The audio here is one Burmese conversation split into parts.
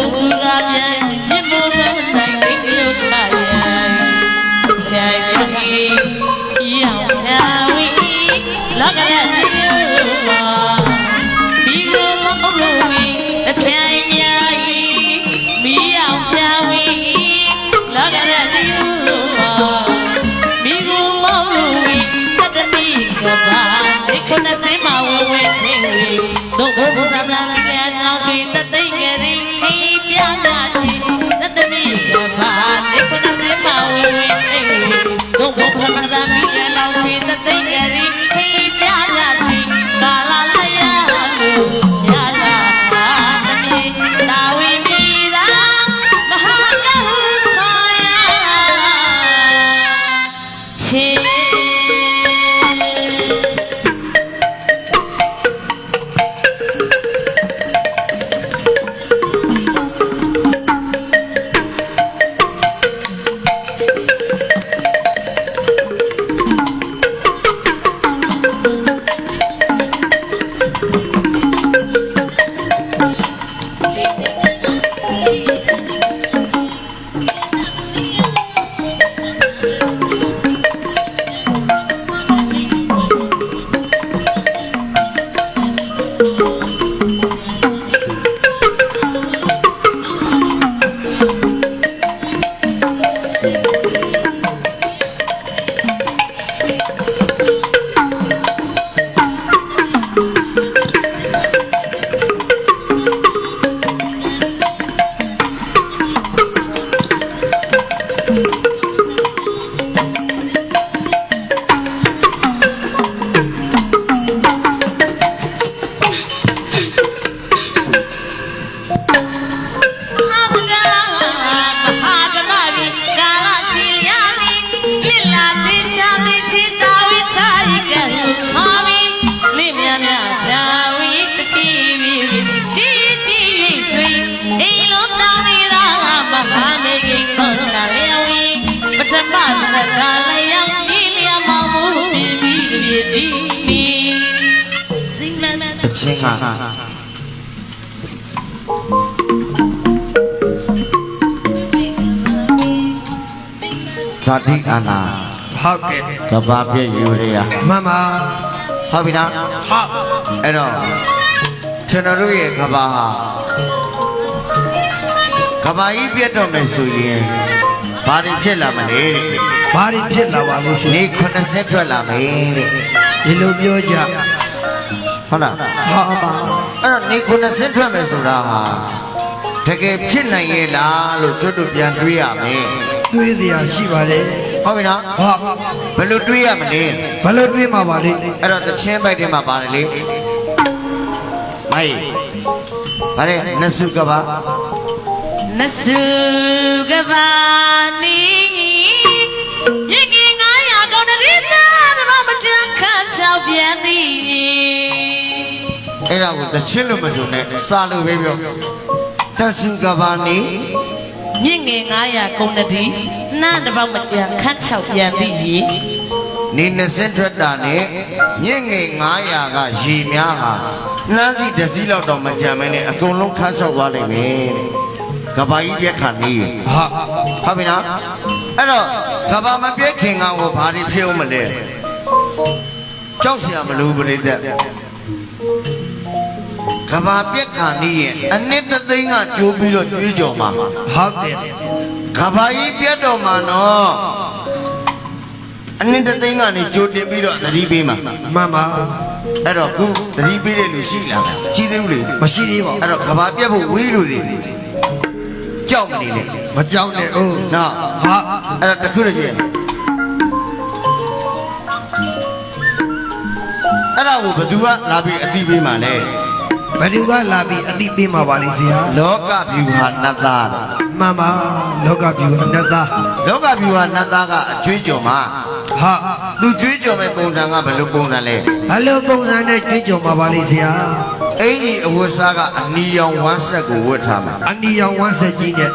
သူအ နော ဇာတိအာနာဟုတ်ကဲ့ကဘာပြည့်ယူရရမမဟုတ်ပြီနော်ဟုတ်အဲ့တော့ကျွန်တော်တို့ရဲ့ကဘာဟာကဘာကြီးပြတ်တော့မယ်ဆိုရင်ဘာတွေဖြစ်လာမလဲတဲ့ဘာတွေဖြစ်လာပါလို့ဆိုနေ90ထွက်လာမယ်တဲ့ဒီလိုပြောကြဟုတ်လားဟုတ်ပါအဲ့တော့နေ90ထွက်မယ်ဆိုတာဟာတကယ်ဖြစ်နိုင်ရဲ့လားလို့ကျွတ်တို့ပြန်တွေးရမယ် တွေးစရာရှိပါလေဟုတ်ပြီနော်ဟုတ်ဘယ်လိုတွေးရမလဲဘယ်လိုတွေးမှာပါလဲအဲ့တော့တချင်းပိုက်ထဲမှာပါတယ်လေမိုင်းဗါတဲ့နစုကဘာနစုကဘာနီယင်ကြီးငါရကောင်းတဲ့နာဓမ္မမတန်ခါချောက်ပြန်သည်အဲ့ဒါကိုတချင်းလို့မဆိုနဲ့စာလို့ပဲပြောတစုကဘာနေ မြင့်ငယ်900ဂုံတတိနာတပောက်မကြံခတ်6ပြန်သည်ရေနေ20ထွက်တာနဲ့မြင့်ငယ်900ကရေများဟာနှမ်းစီတစည်းလောက်တော့မကြံမဲနဲ့အကုန်လုံးခတ်ချောက်သွားနိုင်မယ်တဲ့ကဘာကြီးပြက်ခါနေဟာဟုတ်ပြီနော်အဲ့တော့ကဘာမပြက်ခင်ကဟိုဘာတွေဖြစ်အောင်မလဲကြောက်စရာမလိုဘူးပြိတ္တ ကဘာပြက်ခါနေရင်အနှစ်တစ်သိန်းကကြိုးပြီးတော့ကြွေးကြော်မှာဟုတ်ကဲ့ကဘာကြီးပြတ်တော်မှာနော်အနှစ်တစ်သိန်းကနေကြိုတင်ပြီးတော့သတိပေးမှာမမအဲ့တော့ခုသတိပေးတဲ့လူရှိလားရှိသေးဘူးလေမရှိသေးပါဘူးအဲ့တော့ကဘာပြတ်ဖို့ဝေးလို့လေကြောက်မနေနဲ့မကြောက်နဲ့ဦးနော်ဟုတ်အဲ့တော့တစ်ခုတည်းကြည့်အဲ့ဒါကိုဘသူကလာပြီးအတိပေးမှာလဲ ဘယ်သူကလာပြီးအတိပေးမှာပါလိမ့်ဆရာလောကဗျူဟာနတ်သားတဲ့မမလောကပြူအနတ္တလောကဗျူဟာနတ်သားကအကျွေးကြော်မှာဟုတ်သူကျွေးကြော်မဲ့ပုံစံကဘယ်လိုပုံစံလဲဘယ်လိုပုံစံနဲ့ကြွေးကြော်မှာပါလိမ့်ဆရာအင်ကြီးအဝတ်စားကအနီရောင်ဝမ်းဆက်ကိုဝတ်ထားမှာအနီရောင်ဝမ်းဆက်ကြီးနဲ့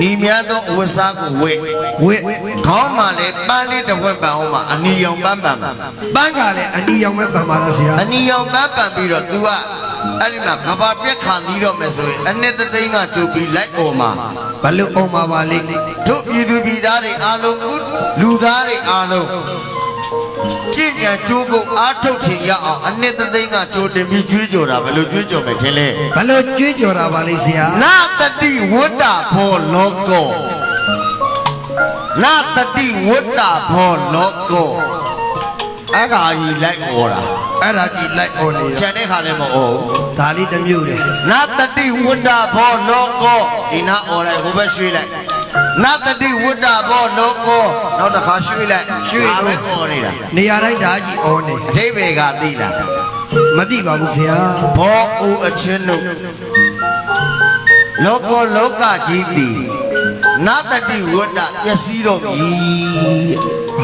နီများသောအဝတ်စားကိုဝတ်ဝက်ခေါင်းမှာလည်းပန်းလေးတစ်ဝက်ပန်အောင်မှာအနီရောင်ပန်းပန်မှာပန်းကလည်းအနီရောင်ပဲပန်ပါလားဆရာအနီရောင်ပန်းပန်ပြီးတော့ तू က အဲ့ဒီမှာကဘာပြက်ခါပြီးတော့မယ်ဆိုရင်အနှစ်တစ်သိန်းကကြိုပြီးလိုက်អော်မှာဘလို့အောင်ပါပါလိမ့်တို့ပြည်သူပြည်သားတွေအားလုံးလူသားတွေအားလုံးကြင်ညာကြိုးကိုအားထုတ်ချင်ရအောင်အနှစ်တစ်သိန်းကကြိုတင်ပြီးကြွေးကြော်တာဘယ်လိုကြွေးကြော်မယ်ထင်လဲဘလို့ကြွေးကြော်တာပါလိမ့်ဆရာနာတတိဝတ္တဘောလောကောနာတတိဝတ္တဘောလောကော အဲ့ခါကြီးလိုက်ဩတာအဲ့ဒါကြီးလိုက်ဩနေချန်တဲ့ခါလည်းမဩဘူးဒါလေးတစ်မျိုးလေနာတတိဝတ္တဘောလောကောဒီနာဩလိုက်ဟိုဘက်ရွှေ့လိုက်နာတတိဝတ္တဘောလောကောနောက်တစ်ခါရွှေ့လိုက်ရွှေ့ပဲဩနေတာနေရာတိုင်းဒါကြီးဩနေအသေးပဲကသိလားမသိပါဘူးခင်ဗျာဘောအိုအချင်းတို့လောကလောကကြီးသည်နာတတိဝတ္တပျက်စီးတော်မည်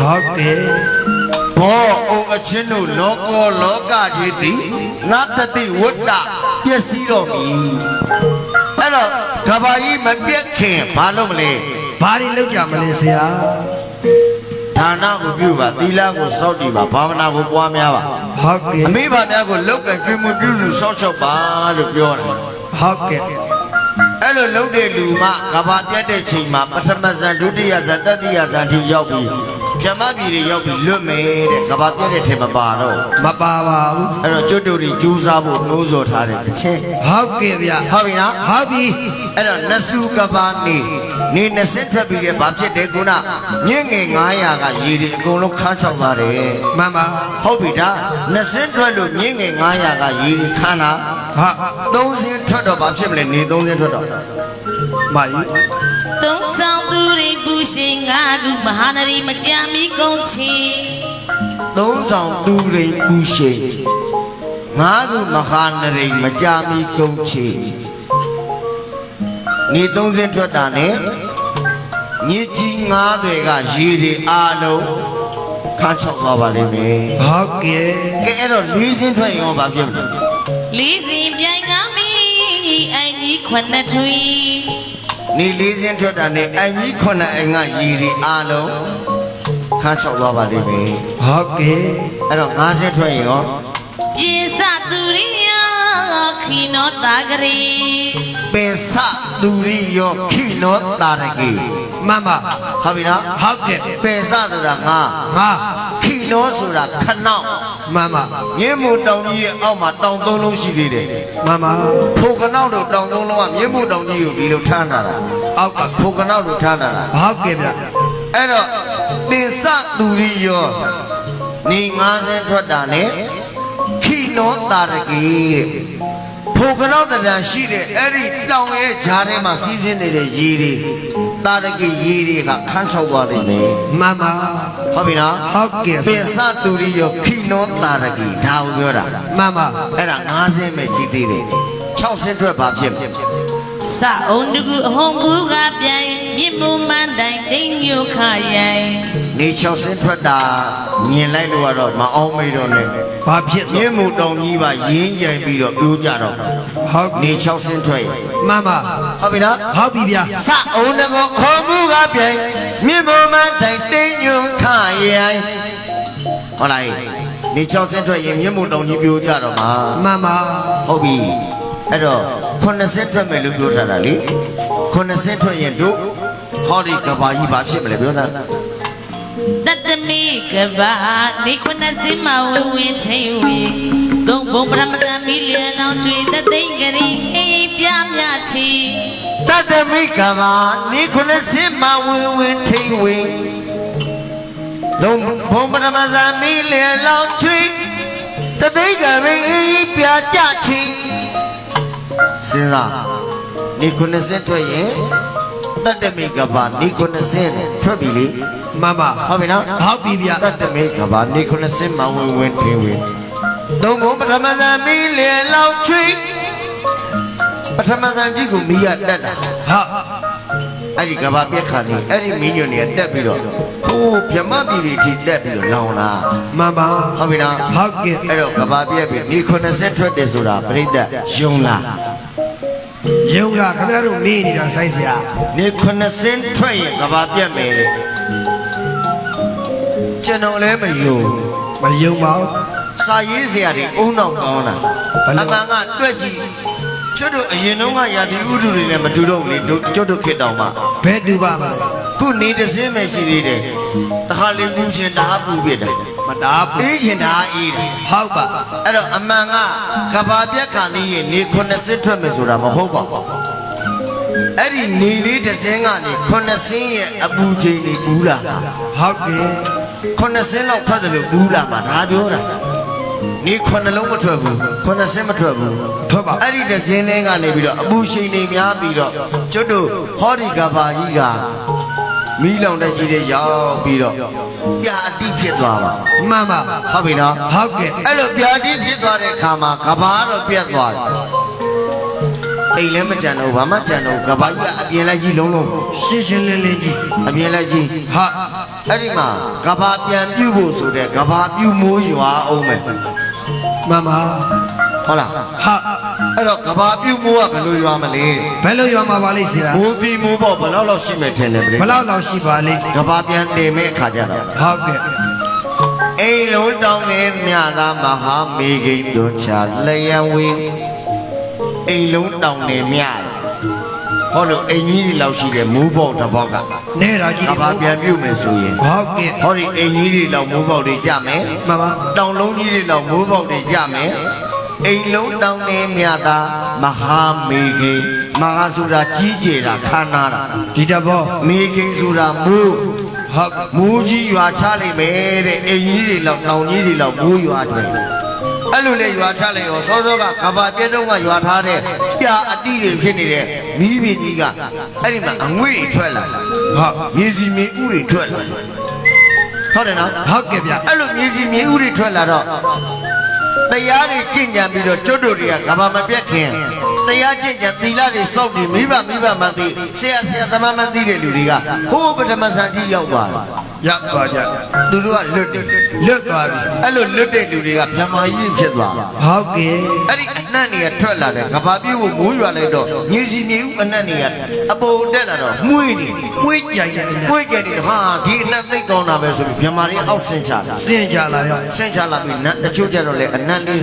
ဟုတ်ကဲ့ ဘောအိုအချင်းတို့လောကောလောကကြီးတည်နာတတိဝတ္တပျက်စီးတော့ပြီအဲ့တော့ကဘာကြီးမပြက်ခင်ဘာလို့မလဲဘာတွေလောက်ကြမလဲဆရာဒါနကိုပြုပါသီလကိုစောင့်တည်ပါဘာဝနာကိုပွားများပါဟုတ်ကဲ့အမိဘများကိုလောက်ကကျွေးမှုပြုစုစောင့်ရှောက်ပါလို့ပြောတယ်ဟုတ်ကဲ့အဲ့လိုလုပ်တဲ့လူမှကဘာပြတ်တဲ့ချိန်မှာပထမဇန်ဒုတိယဇန်တတိယဇန်ထိရောက်ပြီး ကျမပြည်တွေရောက်ပြီးလွတ်မယ်တဲ့ကဘာပြတ်တဲ့ထင်မပါတော့မပါပါဘူးအဲ့တော့ကျွတ်တို့တွေကြိုးစားဖို့နှိုးဆော်ထားတယ်တစ်ချက်ဟုတ်ကဲ့ဗျဟုတ်ပြီနော်ဟုတ်ပြီအဲ့တော့နစုကဘာနေနေ20ထွက်ပြီးတဲ့ဘာဖြစ်တယ်ကုနာမြင့်ငယ်900ကရေတွေအကုန်လုံးခန်းချောက်သွားတယ်မှန်ပါဟုတ်ပြီဒါ20ထွက်လို့မြင့်ငယ်900ကရေတွေခန်းတာဟာ3စင်းထွက်တော့ဘာဖြစ်မလဲနေ3စင်းထွက်တော့မကြီး သုံးဆောင်သူတွေပူရှင်ငါကူမဟာနရီမကြမီကုန်ချီသုံးဆောင်သူရိန်ပူရှိငါးခုမဟာနရိန်မကြမီကုန်ချေနေသုံးစင်းထွက်တာနဲ့မြေကြီးငါးတွေကရေတွေအားလုံးခန်းချောက်သွားပါလိမ့်မယ်ဟုတ်ကဲ့ကဲအဲ့တော့လေးစင်းထွက်ရင်ရောဘာဖြစ်မလဲလေးစီပြိုင်ငါမီအိုင်ကြီးခွနဲ့ထွီ နေလေးစင်းထွက်တာနဲ့အိမ်ကြီးခုနှစ်အိမ်ကရေတွေအားလုံးခန်းချောက်သွားပါလိမ့်မယ်ဟုတ်ကဲ့အဲ့တော့ငါးစင်းထွက်ရင်ရောပြေစသူရိယခီနောတာဂရီပင်စသူရိယောခိနောတာရကေမှန်ပါဟုတ်ပြီနော်ဟုတ်ကဲ့ပင်စဆိုတာငါငါခိနောဆိုတာခနောက် မှန်ပါမြင်းမူတောင်ကြီးရဲ့အောက်မှာတောင်သုံးလုံးရှိသေးတယ်မှန်ပါဖိုခနောက်တို့တောင်သုံးလုံးကမြင်းမူတောင်ကြီးကိုဒီလိုထမ်းတာတာအောက်ကဖိုခနောက်တို့ထမ်းတာတာဟုတ်ကဲ့ဗျအဲ့တော့ပင်စသူရိယောနေငါးစင်းထွက်တာနဲ့ခိနောတာရကေတဲ့ ဖိုခနောက်တရံရှိတဲ့အဲ့ဒီတောင်ရဲ့ဂျားထဲမှာစီးဆင်းနေတဲ့ရေတွေတာရကေရေတွေကခန်းချောက်သွားနေတယ်မှန်ပါဟုတ်ပြီနော်ဟုတ်ကဲ့ပင်စသူရိယောခိနောတာရကေဒါကိုပြောတာမှန်ပါအဲ့ဒါ9ဆင်းပဲကြည့်သေးတယ်6ဆင်းထွက်ပါဖြစ်မယ်စအုံတကူအဟုံဘူးကပြိုင် မြင့်မူမန်တိုင်တိမ်ညိုခရိုင်နေ6ဆင်းထွက်တာမြင်လိုက်လို့ကတော့မအောင်မေတော့နဲ့ဘာဖြစ်မြလဲင်းမူတောင်ကြီးပါရင်းရိုင်ပြီးတော့ပြိုးကြတော့ဟုတ်နေ6ဆင်းထွက်ရင်မှန်ပါဟုတ်ပြီနော်ဟုတ်ပြီဗျစအုံတကောခေါ်မှုကပြိုင်မြင့်မမတိုင်တိမ်ညွန်ခရိုင်ဟုတ်လားနေ6ဆင်းထွက်ရင်မြင့်မူတောင်ကြီးပြိုးကြတော့မှာမှန်ပါဟုတ်ပြီအဲ့တော့90ထွက်မယ်လို့ပြောထားတာလေ90ထွက်ရင်တို့ ဟောဒီကဘာကြီးဘာဖြစ်မလဲပြောတာတတမီကဘာနေခွနဲ့စင်မဝင်းဝင်းထိန်ဝီသုံးဘုံပရမတမီလျံလောင်ချွေတသိင်္ဂရီအေးပြမြချီတတမိကဘာနေ90မဝင်းဝင်းထိန်ဝင်းလုံးဘုံပရမဇာမီလေလောင်ချွေတသိကရိအေးပြကြချီစဉ်းစားနေ90ထွက်ရင် တတမိကဘာနေ90ထွက်ပြီလေမှန်ပါဟုတ်ပြီနော်ဟုတ်ပြီဗျတတမေကဘာနေခုနစင်မဝင်းဝင်းထင်းဝင်းသုံးဘုံပထမဇန်မီလေလောက်ချွေပထမဇန်ကြီးကိုမီးရတက်တာဟာအဲ့ဒီကဘာပြက်ခါနေအဲ့ဒီမင်းညွန့်နေတက်ပြီးတော့ဟိုးမြမပြည်တွေထိတက်ပြီးတော့လောင်လာမှန်ပါဟုတ်ပြီနော်ဟုတ်ကဲ့အဲ့တော့ကဘာပြက်ပြီးနေခုနစင်ထွက်တယ်ဆိုတာပြိတ္တယုံလား ယုံလားခင်ဗျားတို့မေးနေတာဆိုင်ဆရာနေခုနစင်ထွက်ရင်ကဘာပြက်မယ်တဲ့ကျွန်တော်လည်းမယုံမယုံပါဘူးစာရေးစရာတွေအုံနောက်ကောင်းတာဘယ်လိုအမှန်ကတွက်ကြည့်ကျွတ်တို့အရင်တုန်းကရာသီဥတုတွေနဲ့မတူတော့ဘူးလေတို့ကျွတ်တို့ခေတ်တောင်မှဘယ်တူပါမလဲခုနေတစ်စင်းပဲရှိသေးတယ်တခါလေပူချင်တအားပူပြစ်တယ် မတားဘူးအေးချင်တအားအေးတယ်ဟုတ်ပါအဲ့တော့အမှန်ကကဘာပြက်ခါလေးရင်နေ90ထွက်မယ်ဆိုတာမဟုတ်ပါဘူးအဲ့ဒီနေလေးတစ်စင်းကနေ90ရဲ့အပူချိန်တွေကူးလာတာဟုတ်ကဲ့90လောက်ထွက်တယ်လို့ကူးလာမှာဒါပြောတာနေ9လုံးမထွက်ဘူး90မထွက်ဘူးထွက်ပါအဲ့ဒီတစ်စင်းလေးကနေပြီးတော့အပူချိန်တွေများပြီးတော့ကျွတ်တို့ဟောဒီကဘာကြီးက မီးလောင်တဲ့ကြီးတွေရောက်ပြီးတော့ပြာအတိဖြစ်သွားပါမှန်ပါဟုတ်ပြီနော်ဟုတ်ကဲ့အဲ့လိုပြာတိဖြစ်သွားတဲ့အခါမှာကဘာတော့ပြတ်သွားတယ်အိမ်လည်းမကြံတော့ဘာမှကြံတော့ကဘာကြီးကအပြင်လိုက်ကြီးလုံးလုံးရှင်းရှင်းလင်းလင်းကြီးအပြင်လိုက်ကြီးဟာအဲ့ဒီမှာကဘာပြန်ပြုတ်ဖို့ဆိုတဲ့ကဘာပြုတ်မိုးရွာအောင်မယ်မှန်ပါ ဟုတ်လားဟာအဲ့တော့ကဘာပြုတ်မိုးကဘယ်လိုရွာမလဲဘယ်လိုရွာမှာပါလိမ့်ဆရာမိုးသီးမိုးပေါ့ဘယ်လောက်လောက်ရှိမယ်ထင်တယ်ဗျဘယ်လောက်လောက်ရှိပါလိမ့်ကဘာပြန်တင်မဲ့အခါကျတော့ဟုတ်ကဲ့အိမ်လုံးတောင်းနေမြသာမဟာမေဂိန်တို့ချလျံဝင်းအိမ်လုံးတောင်းနေမြဟောလို့အိမ်ကြီးတွေလောက်ရှိတဲ့မိုးပေါက်တစ်ပေါက်ကနဲတာကြီးကဘာပြန်ပြုတ်မယ်ဆိုရင်ဟုတ်ကဲ့ဟောဒီအိမ်ကြီးတွေလောက်မိုးပေါက်တွေကြမယ်မှန်ပါတောင်လုံးကြီးတွေလောက်မိုးပေါက်တွေကြမယ် အိမ်လုံးတောင်းနေမြသာမဟာမေဂိန်မဟာဆိုတာကြီးကျယ်တာခမ်းနားတာဒီတဘောမေဂိန်ဆိုတာမိုးဟုတ်ကဲ့မိုးကြီးရွာချလိုက်မယ်တဲ့အိမ်ကြီးတွေလောက်တောင်ကြီးတွေလောက်မိုးရွာတယ်အဲ့လိုလေရွာချလိုက်ရောစောစောကကဘာပြဲတုံးကရွာထားတဲ့ပြာအတိတွေဖြစ်နေတဲ့မီးပြင်းကြီးကအဲ့ဒီမှာအငွေ့တွေထွက်လာတယ်ဟုတ်မြေစီမြေဥတွေထွက်လာတယ်ဟုတ်တယ်နော်ဟုတ်ကဲ့ဗျအဲ့လိုမြေစီမြေဥတွေထွက်လာတော့ တရားတွေကြင်ကြံပြီးတော့ကျွတ်တို့တွေကကဘာမပြတ်ခင်တရားကြင်ကြံသီလတွေစောင့်ပြီးမိဘမိဘမှန်သိဆရာဆရာသမားမှန်သိတဲ့လူတွေကဟိုးပထမဆန်ကြီးရောက်သွားတယ် ရသွားကြသူတို့ကလွတ်တယ်လွတ်သွားပြီအဲ့လိုလွတ်တဲ့လူတွေကဗြဟ္မာကြီးဖြစ်သွားတာဟုတ်ကဲ့အဲ့ဒီအနတ်တွေကထွက်လာတယ်ကဘာပြေကိုမိုးရွာလိုက်တော့မြေစီမြေဥအနတ်တွေကအပေါ်တက်လာတော့မှုေးနေပွေးကြိုင်နေတယ်ကိုယ်ကြတယ်ဟာဒီအနတ်သိပ်ကောင်းတာပဲဆိုပြီးဗြဟ္မာတွေအောက်ဆင်းချတာစင်ကြလာရောဆင်းချလာပြီးနတ်တချို့ကြတော့လေအနတ်လေး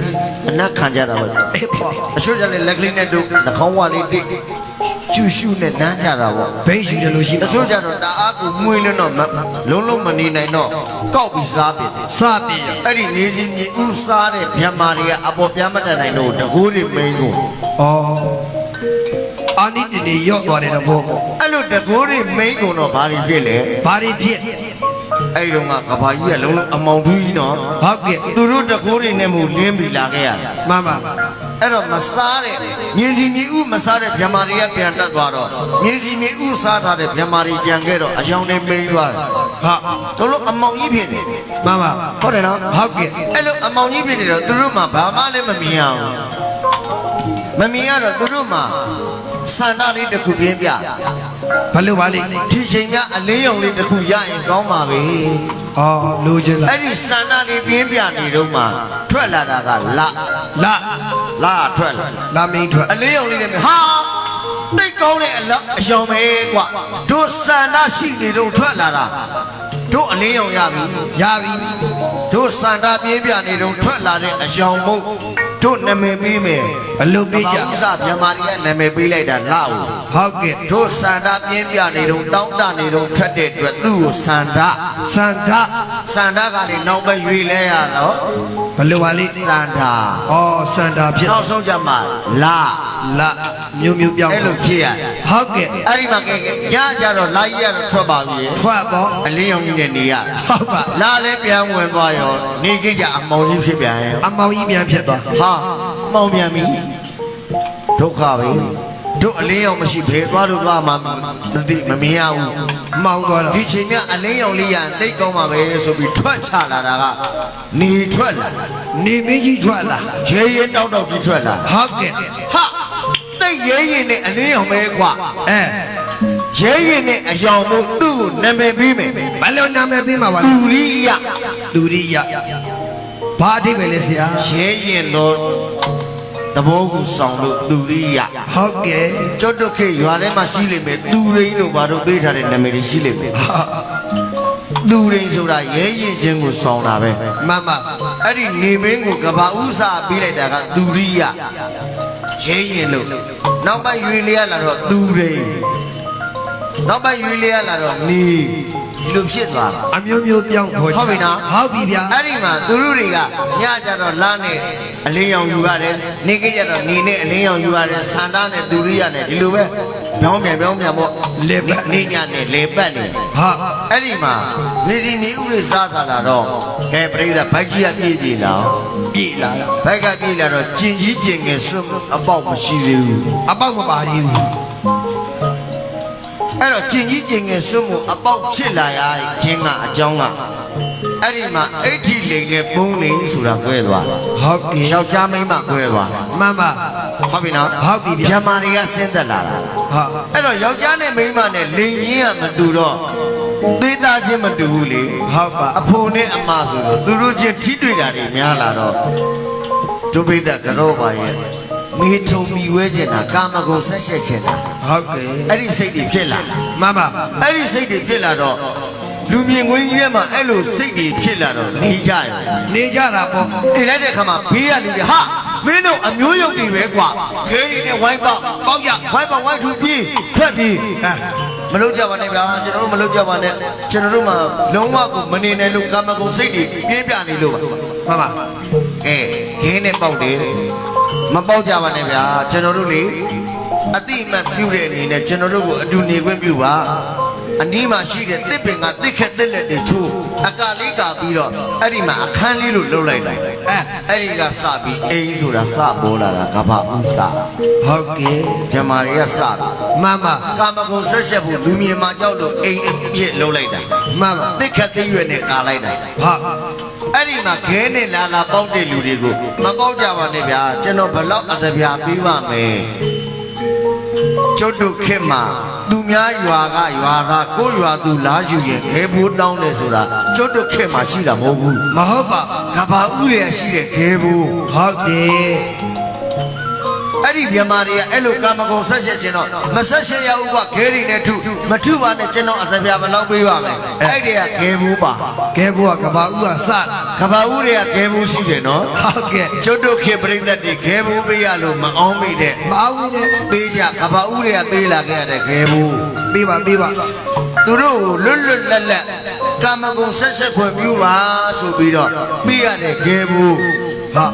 အနတ်ခံကြတာပဲအေးပေါ့တချို့ကြလေလက်ကလေးနဲ့တို့နှာခေါင်းဝါလေးတိတ် ရှူရှူနဲ့နမ်းကြတာပေါ့ဘိန်းရှိတယ်လို့ရှိတချို့ကြတော့တအားကိုမှုေးလို့တော့မလုံးလုံးမနေနိုင်တော့ကောက်ပြီးစားပြတယ်စပြီရအဲ့ဒီနေစီမြေဥစားတဲ့မြတ်မာတွေကအပေါ်ပြမတတ်နိုင်လို့တကူတွေမိန်ကိုဩအာနိတနေရော့သွားတယ်တော့ဘောပေါ့အဲ့လိုတကူတွေမိန်ကိုတော့ဘာတွေဖြစ်လဲဘာတွေဖြစ်အဲ့တုန်းကကဘာကြီးကလုံးလုံးအမောင်တူးကြီးနော်ဟုတ်ကဲ့သူတို့တကူတွေနဲ့မူလင်းပြီးလာခဲ့ရတယ်မှန်ပါ အဲ့တော့မစားတဲ့မြေစီမြေဥမစားတဲ့မြတ်မာတွေကပြန်တက်သွားတော့မြေစီမြေဥစားထားတဲ့မြတ်မာတွေကြံခဲ့တော့အယောင်တွေမိန်သွားတယ်ဟာတို့လို့အမောင်ကြီးဖြစ်တယ်မှန်ပါဟုတ်တယ်နော်ဟုတ်ကဲ့အဲ့လိုအမောင်ကြီးဖြစ်နေတော့သူတို့မှဘာမှလည်းမမြင်အောင်မမြင်ရတော့သူတို့မှစန္ဒလေးတစ်ခုပြင်းပြဘယ်လိုပါလိမ့်ဒီချိန်မြအလင်းရောင်လေးတစ်ခုရရင်ကောင်းပါပဲဩလိုချင်လားအဲ့ဒီစန္ဒလေးပြင်းပြနေတော့မှထွက်လာတာကလလာလာထွက်လာလာမင်းထွက်အလင်းရောင်လေးနဲ့ဟာသိတ်ကောင်းတဲ့အလောက်အယောင်ပဲကွာတို့စန္ဒရှိနေတော့ထွက်လာတာတို့အလင်းရောင်ရပြီရပြီတို့စန္ဒပြင်းပြနေတော့ထွက်လာတဲ့အယောင်မို့တို့ နာမည်ပေးမယ်ဘယ်လိုပေးကြဘာဥစ္စာမြန်မာတွေကနာမည်ပေးလိုက်တာလောက်ဟုတ်ကဲ့တို့စန္ဒပြင်းပြနေတော့တောင်းတနေတော့ထွက်တဲ့အတွက်သူ့ကိုစန္ဒစန္ဒစန္ဒကနေနောက်ပဲရွေလဲရတော့ဘယ်လိုပါလိမ့်စန္ဒဩစန္ဒဖြစ်နောက်ဆုံးကြမှာလာလာမျိုးမျိုးပြောင်းအဲ့လိုဖြစ်ရဟုတ်ကဲ့အဲ့ဒီမှာကဲကဲညကြတော့လာကြီးရတော့ထွက်ပါပြီထွက်ပေါ့အလင်းရောင်ကြီးနဲ့နေရဟုတ်ပါလာလဲပြန်ဝင်သွားရောနေကြကြအမောင်ကြီးဖြစ်ပြန်ရောအမောင်ကြီးပြန်ဖြစ်သွားဟာမောင်ပြန်ပြီဒုက္ခပဲတို့အလင်းရောင်မရှိဘယ်သွားလို့သွားမှမသိမမြင်ရဘူးမောင်းသွားတော့ဒီချိန်မြအလင်းရောင်လေးရတိတ်ကောင်းပါပဲဆိုပြီးထွက်ချလာတာကနေထွက်လာနေမင်းကြီးထွက်လာရဲရဲတောက်တောက်ကြီးထွက်လာဟုတ်ကဲ့ဟာတိတ်ရဲရဲနဲ့အလင်းရောင်ပဲကွာအဲရဲရဲနဲ့အယောင်မို့သူ့ကိုနာမည်ပေးမယ်ဘယ်လိုနာမည်ပေးမှာပါလဲလူရိယလူရိယ ဘာအဓိပ္ပာယ်လဲဆရာရဲရင်တော့တဘောကူဆောင်လို့သူရိယဟုတ်ကဲ့ကျွတ်တုခေရွာထဲမှာရှိလိမ့်မယ်သူရိန်တို့ဘာတို့ပေးထားတဲ့နာမည်တွေရှိလိမ့်မယ်ဟာသူရိန်ဆိုတာရဲရင်ချင်းကိုဆောင်တာပဲမမအဲ့ဒီနေမင်းကိုကဘာဥစားပြီးလိုက်တာကသူရိယရဲရင်လို့နောက်ပိုင်းရွေလျက်လာတော့သူရိနောက်ပိုင်းရွေလျက်လာတော့နေ ဒီလိုဖြစ်သွားတာအမျိုးမျိုးပြောင်းခေါ်ကြဟုတ်ပြီနော်ဟုတ်ပြီဗျာအဲ့ဒီမှာသူတို့တွေကညကြတော့လမ်းနဲ့အလင်းရောင်ယူရတယ်နေကကြတော့နေနဲ့အလင်းရောင်ယူရတယ်ဆန္ဒနဲ့သူရိယနဲ့ဒီလိုပဲပြောင်းပြန်ပြောင်းပြန်ပေါ့နေညနဲ့လေပတ်နေဟာအဲ့ဒီမှာနေစီနေဥရိစားသာလာတော့ကဲပြိဿဘိုက်ကြီးကပြည့်ပြည့်လာအောင်ပြည်လာတာဘိုက်ကပြည့်လာတော့ကျင်ကြီးကျင်ငယ်ဆွတ်အပေါက်မရှိသေးဘူးအပေါက်မပါဘူး အဲ့တော့ကျင်ကြီးကျင်ငယ်ဆွတ်မှုအပေါက်ဖြစ်လာရခြင်းကအကြောင်းကအဲ့ဒီမှာအဋ္ဌိလိန်နဲ့ပုံးလိန်ဆိုတာ꿰သွားတယ်ဟုတ်ကဲ့ယောက်ျားမိန်းမ꿰သွားတယ်မမဟုတ်ပြီနော်ဟုတ်ပြီဗျာဂျမာတွေကဆင်းသက်လာတာဟာအဲ့တော့ယောက်ျားနဲ့မိန်းမနဲ့လိန်ကြီးကမတူတော့သေးသားချင်းမတူဘူးလေဟုတ်ပါအဖိုးနဲ့အမဆိုတော့သူတို့ချင်းထိတွေ့တာတွေများလာတော့ဒုပိဒကတော့ပါရဲ့ မေထုံမီဝဲချင်တာကာမဂုဏ်ဆက်ရှက်ချင်တာဟုတ်ကဲ့အဲ့ဒီစိတ်တွေဖြစ်လာမမအဲ့ဒီစိတ်တွေဖြစ်လာတော့လူမြင်ကွင်းကြီးထဲမှာအဲ့လိုစိတ်တွေဖြစ်လာတော့နေကြရောနေကြတာပေါ့နေလိုက်တဲ့ခါမှာဘေးရလူတွေဟာမင်းတို့အမျိုးယုတ်တွေပဲကွာခဲတွေနဲ့ဝိုင်းပေါက်ပေါက်ကြဝိုင်းပေါက်ဝိုင်းထူပြေးထွက်ပြေးဟမ်မလုပ်ကြပါနဲ့ဗျာကျွန်တော်တို့မလုပ်ကြပါနဲ့ကျွန်တော်တို့မှလုံးဝကိုမနေနဲ့လို့ကာမဂုဏ်စိတ်တွေပြင်းပြနေလို့ပါမမအဲခင်း နဲ့ပေါက်တယ်မပေါက်ကြပါနဲ့ဗျာကျွန်တော်တို့လေအတိအမှတ်ပြုတဲ့အနေနဲ့ကျွန်တော်တို့ကိုအတူနေခွင့်ပြုပါအနီးမှာရှိတဲ့တစ်ပင်ကတစ်ခက်တစ်လက်တွေချိုးအကာလေးကာပြီးတော့အဲ့ဒီမှာအခန်းလေးလို့လှုပ်လိုက်တယ်အဲအဲ့ဒီကစပြီးအိမ်ဆိုတာစပေါ်လာတာကဘာဥစဟုတ်ကဲ့ဂျမာတွေကစတာမမကာမဂုဏ်ဆက်ဆက်ဖို့လူမြင်မှာကြောက်လို့အိမ်အပြည့်လှုပ်လိုက်တာမမတစ်ခက်တစ်ရွက်နဲ့ကာလိုက်တာဟာ အဲ့ဒီမှာခဲနဲ့လာလာပေါက်တဲ့လူတွေကိုမပေါက်ကြပါနဲ့ဗျာကျွန်တော်ဘလောက်အတပြာပြီးပါမယ်ကျုပ်တို့ခေတ်မှာသူများရွာကရွာကကိုယ့်ရွာသူလားယူရင်ခဲဘိုးတောင်းတယ်ဆိုတာကျုပ်တို့ခေတ်မှာရှိတာမဟုတ်ဘူးမဟုတ်ပါကဘာဥရရှိတဲ့ခဲဘိုးဟုတ်တယ် အဲ့ဒီမြန်မာတွေကအဲ့လိုကာမဂုဏ်ဆက်ချက်ခြင်းတော့မဆက်ရှက်ရဘူးကခဲတွေနဲ့ထုမထုပါနဲ့ကျွန်တော်အတပြာဘလောက်ပေးပါမယ်အဲ့ဒီကခဲဘိုးပါကဲဘုရားကဘာဥကစတာကဘာဥတွေကခဲဘိုးရှိတယ်နော်ဟုတ်ကဲ့ကျုပ်တို့ခေတ်ပြိသက်တွေခဲဘူးပေးရလို့မအောင်မိတဲ့မအောင်ဘူးနဲ့ပေးကြကဘာဥတွေကပေးလာခဲ့ရတဲ့ခဲဘူးပေးပါပေးပါသူတို့ကိုလွတ်လွတ်လပ်လပ်ကာမဂုဏ်ဆက်ဆက်ခွင့်ပြုပါဆိုပြီးတော့ပေးရတဲ့ခဲဘူးဟာ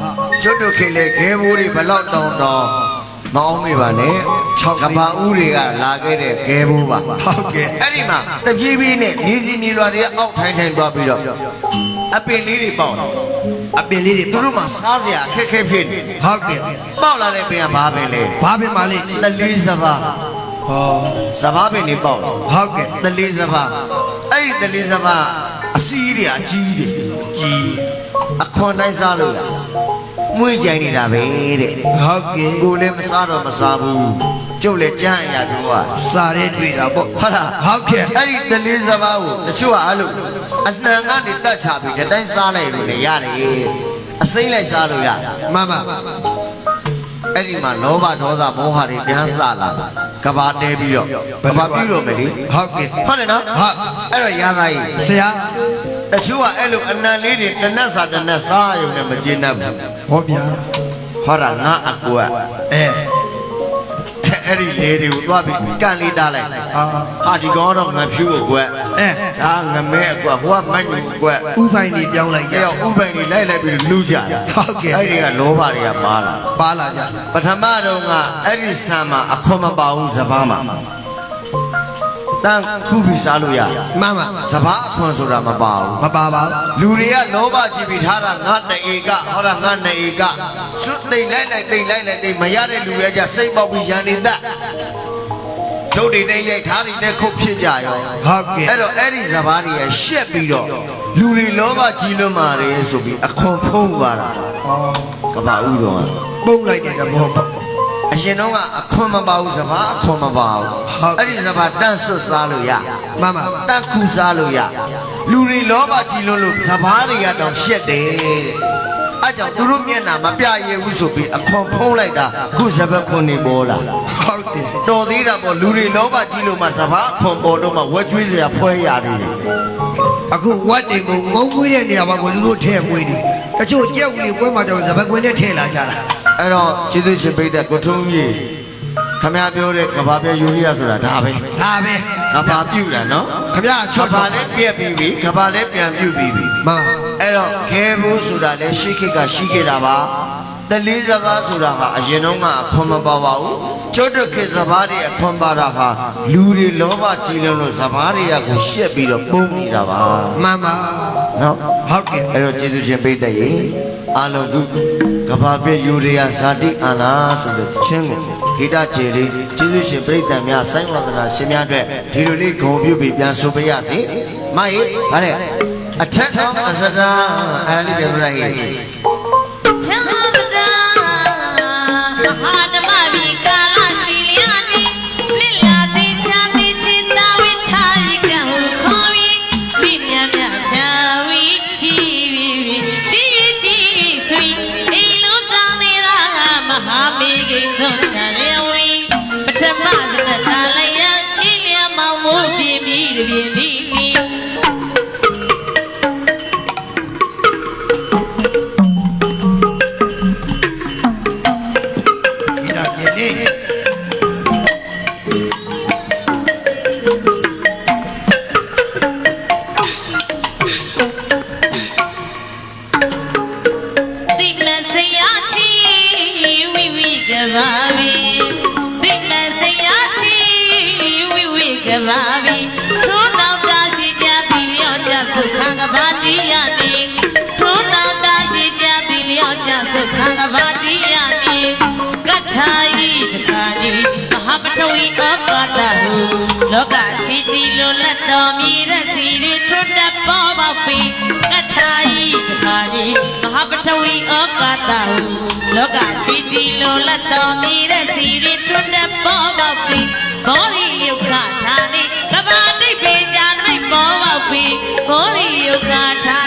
ကျုပ်တို့ခေတ်လေခဲဘူးတွေဘလောက်တောင်းတောင်း မအောင်မိပါနဲ့ကဘာဥတွေကလာခဲ့တဲ့ခဲဘူးပါဟုတ်ကဲ့အဲ့ဒီမှာတပြေးပြေးနဲ့နေစီနေလွာတွေကအောက်ထိုင်ထိုင်သွားပြီးတော့အပင်လေးတွေပေါက်တယ်အပင်လေးတွေသူတို့မှစားစရာအခက်အခဲဖြစ်နေဟုတ်ကဲ့ပေါက်လာတဲ့ပင်ကဘာပင်လဲဘာပင်ပါလိမ့်တလေးစပါးဟောစပါးပင်တွေပေါက်လာဟုတ်ကဲ့တလေးစပါးအဲ့ဒီတလေးစပါးအစီးတွေအကြီးတွေကြီးအခွန်တိုင်းစားလို့ရ မွေးကြိုင်နေတာပဲတဲ့ဟုတ်ကဲ့ကိုလည်းမစားတော့မစားဘူးကျုပ်လည်းကြမ်းအရာတို့ကစားရဲတွေ့တာပေါ့ဟုတ်လားဟုတ်ကဲ့အဲ့ဒီတလေးစပါးကိုတချို့ကအဲ့လိုအနှံကနေတက်ချပြီးတတိုင်းစားလိုက်လို့လည်းရတယ်အစိမ့်လိုက်စားလို့ရတယ်မမအဲ့ဒီမှာလောဘဒေါသမောဟတွေပြန်စလာကဘာတဲပြီးတော့ကဘာပြီးတော့မယ်လေဟုတ်ကဲ့ဟုတ်တယ်နော်ဟုတ်အဲ့တော့ရာသားကြီးဆရာ တချို့ကအဲ့လိုအနံလေးတွေတနတ်စာတနတ်စားရုံနဲ့မကျေနပ်ဘူးဟောဗျာဟောတာငါအကူကအဲအဲ့ဒီလေတွေကိုသွားပြီးကန်လေးတားလိုက်အာဟာဒီကောင်တော့ငါဖြူကိုကွက်အဲဒါငမဲအကွက်ဟိုကမတ်ညူကွက်ဥပိုင်းလေးပြောင်းလိုက်တယောက်ဥပိုင်တွေလိုက်လိုက်ပြီးလူကြတယ်ဟုတ်ကဲ့အဲ့ဒီကလောဘတွေကပါလာပါလာကြပထမတော့ကအဲ့ဒီဆံမှာအခွန်မပါဘူးစပားမှာ တန်းခုပြီးစားလို့ရမမစပားအခွန်ဆိုတာမပါဘူးမပါပါလူတွေကလောဘကြည့်ပြီးထားတာငါတဧကဟောတာငါနှစ်ဧကစွတ်သိမ့်လိုက်လိုက်သိမ့်လိုက်လိုက်သိမ့်မရတဲ့လူတွေကကြစိတ်ပေါက်ပြီးရန်နေတတ်ဒုတ်တွေနဲ့ရိုက်ထားတွေနဲ့ခုတ်ဖြစ်ကြရောဟုတ်ကဲ့အဲ့တော့အဲ့ဒီစပားတွေကရှက်ပြီးတော့လူတွေလောဘကြီးလွန်းမာတယ်ဆိုပြီးအခွန်ဖုံးသွားတာဩကပ္ပဥတော်ကပုံလိုက်တယ်တော့မဟုတ်ပါအ ရင်တော့ကအခွန်မပါဘူးစပားအခွန်မပါဘူးဟုတ်အဲ့ဒီစပားတန့်ဆွတ်စားလို့ရမမတန့်ခုစားလို့ရလူတွေလောဘကြီးလွန်းလို့စပားတွေကတောင်ရှက်တယ်တဲ့ အဲ့ကြောင့်သူတို့မျက်နှာမပြရဘူးဆိုပြီးအခွန်ဖုံးလိုက်တာခုစပတ်ခွန်နေပေါ်လာဟုတ်တယ်တော်သေးတာပေါ့လူတွေလောဘကြီးလို့မှစဘာအခွန်ပေါ်တော့မှဝက်ကျွေးစရာဖွဲရသေးတယ်အခုဝတ်တင်ကိုငုံကွေးတဲ့နေရာမှာကိုလူတို့ထည့်ပွေးတယ်တချို့ကြက်ဦးလေးကွဲမှာတော့ဇပကွင်းနဲ့ထည့်လာကြတာအဲ့တော့ကျေးဇူးရှင်ပိတ်တဲ့ကိုထုံးကြီးခမရပြောတဲ့ကဘာပြယူရီးယားဆိုတာဒါပဲဒါပဲ ကဘာပြုတ်တာနော်ခမရကချော့ဘာပါလည်းပြက်ပြီးပြီကဘာလည်းပြန်ပြုတ်ပြီးပြီမအဲ့တော့ခဲဘူးဆိုတာလည်းရှိခိတ်ကရှိခဲ့တာပါတလေးစကားဆိုတာဟာအရင်တော့ကအခွန်မပါပါဘူးကျွတ်တခေစဘာတွေအခွန်ပါတာဟာလူတွေလောဘကြီးလုံးလို့စဘာတွေကကိုရှက်ပြီးတော့ပုံနေတာပါမမနော်ဟုတ်ကဲ့အဲ့တော့ကျေးဇူးရှင်ပိတ်တဲ့ရေအာလုံးကုကဘာပြယူရီးယားဇာတိအာနာဆိုတဲ့ချင်းကို ဂီတကျေလေးကျေးဇူးရှင်ပြိတ္တများဆိုင်းဝါဒနာရှင်များအတွက်ဒီလိုလေးဂုဏ်ပြုပြီးပြန်ဆိုပေးရစီမဟေဗါတဲ့အထက်အောင်အစဒါအဲ့လေးပြန်ဆိုလိုက်ဟေ ဟာပထဝီဩကာတဟုလောကချီတီလိုလက်တော်မြည်ရစီတွေထွတ်တက်ပေါ်ပေါက်ပြီးကထာယိတခာကြီးမဟာပထဝီဩကာတဟုလောကချီတီလိုလက်တော်မြည်ရစီတွေထွတ်တက်ပေါ်ပေါက်ပြီးဘောရိယုခဌာနိကဘာတိပင်ညာမိတ်ပေါ်ပေါက်ပြီးဘောရိယုခဌာ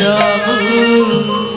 တဲ့